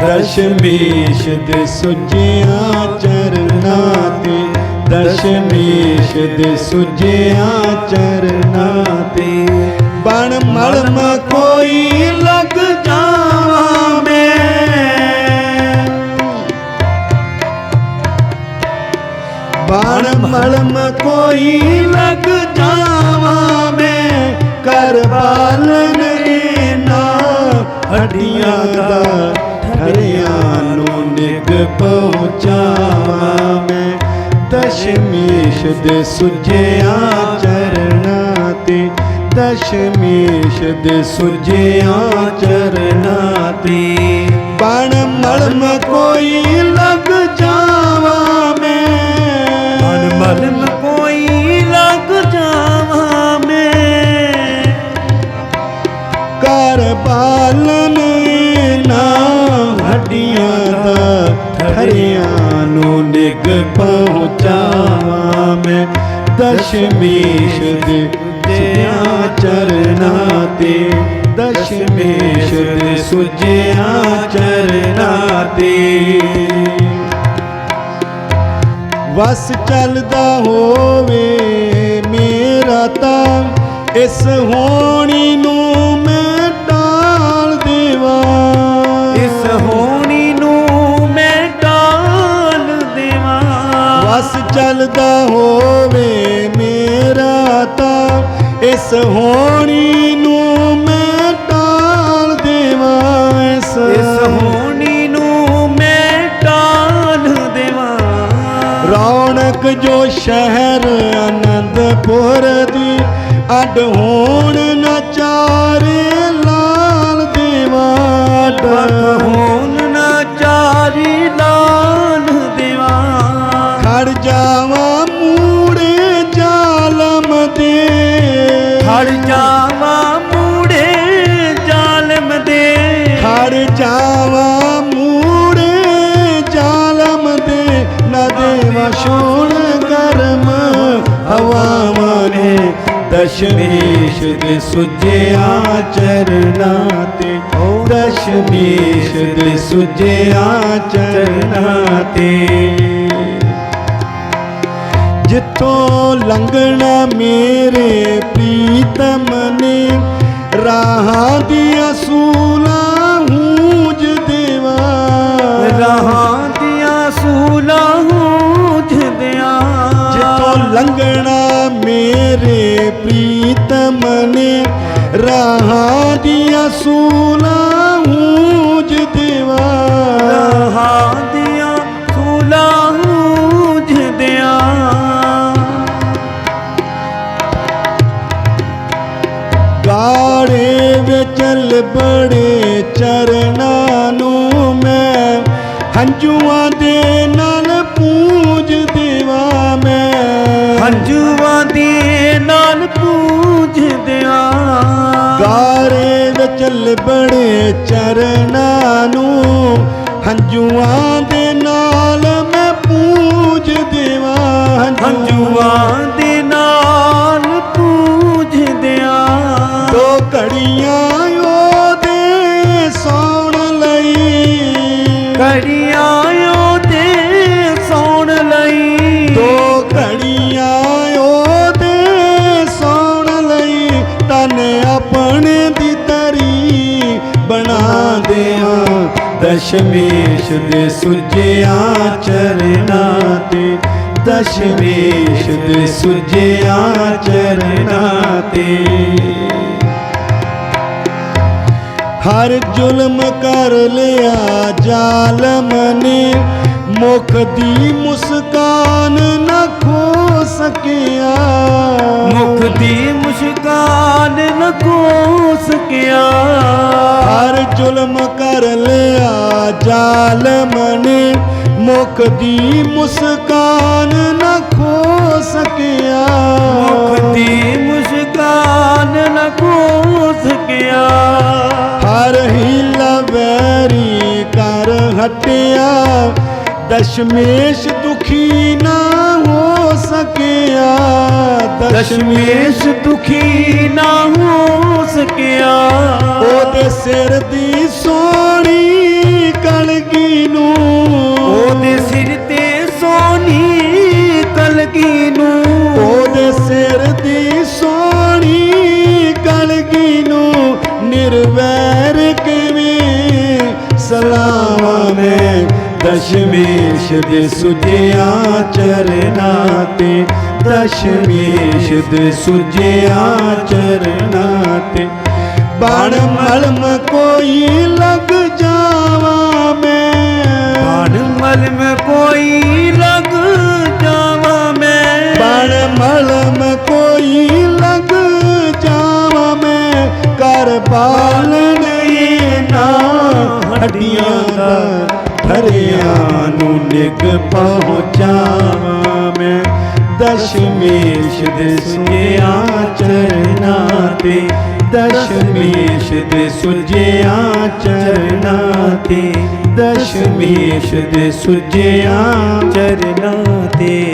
ਦਸ਼ਮੇਸ਼ ਦੇ ਸੁਜਿਆ ਚਰਨਾ ਤੇ ਦਸ਼ਮੇਸ਼ ਦੇ ਸੁਜਿਆ ਚਰਨਾਂ ਤੇ। ਬਣ ਮਲਮ ਕੋਈ ਲੱਗ ਜਾਵਾਂ ਮੈਂ। ਬਾਣ ਮਲਮ ਕੋਈ ਲੱਗ ਜਾਵਾਂ ਮੈਂ ਕਰ ਬਾਲਨ ਨਾ ਹੱਡੀਆਂ ਦਾ ਪਹੁੰਚਾਵਾਂ ਮੈਂ ਦਸ਼ਮੇਸ਼ ਦੇ ਸੁਜਿਆ ਚਰਨਾਂ ਤੇ ਦਸ਼ਮੇਸ਼ ਦੇ ਸੁਜਿਆ ਚਰਨਾਂ ਤੇ। ਬਣ ਮਲਮ ਕੋਈ ਲੱਗ ਜਾਵਾਂ ਮੈਂ। ਮਨ ਮਲਮ ਕੋਈ ਲੱਗ ਜਾਵਾਂ ਮੈਂ। ਕਰ ਬਾਲਨ ਨਾ ਹੱਡੀਆਂ ਦਾ ਠਰਿਆਂ ਨੂੰ ਨਿਗ ਪਹੁੰਚਾਵਾਂ ਮੈਂ। ਦਸ਼ਮੇਸ਼ ਦੇ ਜਿਆ ਚਰਨਾਂ ਤੇ। ਦਸ਼ਮੇਸ਼ ਦੇ ਸੁਜਿਆ ਚਰਨਾਂ ਤੇ। ਵਸ ਚੱਲਦਾ ਹੋਵੇ ਮੇਰਾ ਤਾਂ। ਇਸ ਹੋਣੀ ਨੂੰ ਹੋਣੀ ਨੂੰ ਮੈਂ ਟਾਲ ਦੇਵਾਂ ਇਸ ਇਸ ਹੋਣੀ ਨੂੰ ਮੈਂ ਟਾਲ ਦੇਵਾਂ। ਰੌਣਕ ਜੋ ਸ਼ਹਿਰ ਆਨੰਦਪੁਰ ਦੀ ਅੱਡ ਹੋਣ ਨਾ ਖੜ ਜਾਵਾਂ ਮੂੜੇ ਜ਼ਾਲਮ ਦੇ। ਖੜ ਜਾਵਾਂ ਮੂੜੇ ਜਾਲਮ ਦੇ। ਨਾ ਦੇਵਾ ਸ਼ੋਣ ਕਰਮ ਹਵਾਵਾਂ ਨੇ। ਦਸ਼ਮੇਸ਼ ਦੇ ਸੁਜਿਆ ਚਰਨਾਂ ਤੇ। ਦਸ਼ਮੇਸ਼ ਦੇ ਸੁਜਿਆ ਚਰਨਾਂ ਤੇ। ਜਿੱਥੋਂ ਲੰਘਣਾ ਮੇਰੇ ਪ੍ਰੀਤਮ ਨੇ ਰਾਹਾਂ ਦੀਆਂ ਸੂਲਾਂ ਹੂਜ ਦੇਵਾ। ਰਾਹਾਂ ਦੀਆਂ ਸੂਲਾਂ ਹੂਝਦਿਆਂ ਜਿੱਥੋਂ ਲੰਘਣਾ ਮੇਰੇ ਪ੍ਰੀਤਮ ਨੇ ਰਾਹਾਂ ਦੀਆਂ ਸੂਲਾਂ ਵਿੱਚ ਲਿਬੜੇ ਚਰਨਾਂ ਨੂੰ ਮੈਂ ਹੰਝੂਆਂ ਦੇ ਨਾਲ ਪੂਜ ਦੇਵਾ ਮੈਂ। ਹੰਝੂਆਂ ਦੇ ਨਾਲ ਪੂਜਦਿਆਂ ਗਾੜੇ ਵਿੱਚ ਲਿਬੜੇ ਚਰਨਾਂ ਨੂੰ ਹੰਝੂਆਂ ਦੇ ਨਾਲ ਮੈਂ ਪੂਜ ਦੇਵਾ ਹੰਝੂਆਂ ਦੇ ਨਾਲ ਪੂਜਦਿਆਂ ਦੋ ਘੜੀਆਂ ਦਸ਼ਮੇਸ਼ ਦੇ ਸੁਜਿਆ ਚਰਨਾਂ ਤੇ, ਦਸ਼ਮੇਸ਼ ਦੇ ਸੁਜਿਆ ਚਰਨਾਂ ਤੇ। ਹਰ ਜ਼ੁਲਮ ਕਰ ਲਿਆ ਜ਼ਾਲਮ ਨੇ, ਮੁਖ ਦੀ ਮੁਸਕਾਨ ਨਾ ਖੋ ਸਕਿਆ। ਮੁਖ ਦੀ ਮੁਸਕਾਨ ਨ ਕੋ ਸਕਿਆ ਹਰ ਜ਼ੁਲਮ ਕਰ ਲਿਆ ਜ਼ਾਲਮ ਨੇ ਮੁਖ ਦੀ ਮੁਸਕਾਨ ਨਾ ਖੋ ਸਕਿਆ ਮੁਖ ਦੀ ਮੁਸਕਾਨ ਨ ਕੋ ਸਕਿਆ ਹਰ ਹੀਲਾ ਵੈਰੀ ਕਰ ਹਟਿਆ ਦਸ਼ਮੇਸ਼ ਦੁਖੀ ਨਾ ਹੋ ਸਕਿਆ ਦਸ਼ਮੇਸ਼ ਦੁਖੀ ਨਾ ਹੋ ਸਕਿਆ। ਉਹਦੇ ਸਿਰ ਦੀ ਸੋਹਣੀ ਦਸ਼ਮੇਸ਼ ਦੇ ਸੁਜਿਆ ਚਰਨਾਂ ਤੇ ਦਸ਼ਮੇਸ਼ ਦੇ ਸੁਜਿਆ ਚਰਨਾਂ ਤੇ ਬਣ ਮਲਮ ਕੋਈ ਲੱਗ ਜਾਵਾਂ ਮੈਂ। ਬਾਣ ਮਲਮ ਕੋਈ ਲਗ ਜਾਵਾਂ ਮੈਂ। ਬਣ ਮਲਮ ਕੋਈ ਲੱਗ ਜਾਵਾਂ ਮੈਂ। ਕਰ ਪਾਲਣ ਨਾ ਹੱਡੀਆਂ ਦਾ ਧਰਿਆਂ ਨੂੰ ਨਿਗ ਪਹੁੰਚਾਵਾਂ ਮੈਂ ਦਸ਼ਮੇਸ਼ ਦੇ ਸੁਜਿਆ ਚਰਨਾਂ ਤੇ ਦਸ਼ਮੇਸ਼ ਦੇ ਸੁਜਿਆ ਚਰਨਾਂ ਤੇ ਦਸ਼ਮੇਸ਼ ਦੇ ਸੁਜਿਆ ਚਰਨਾਂ ਤੇ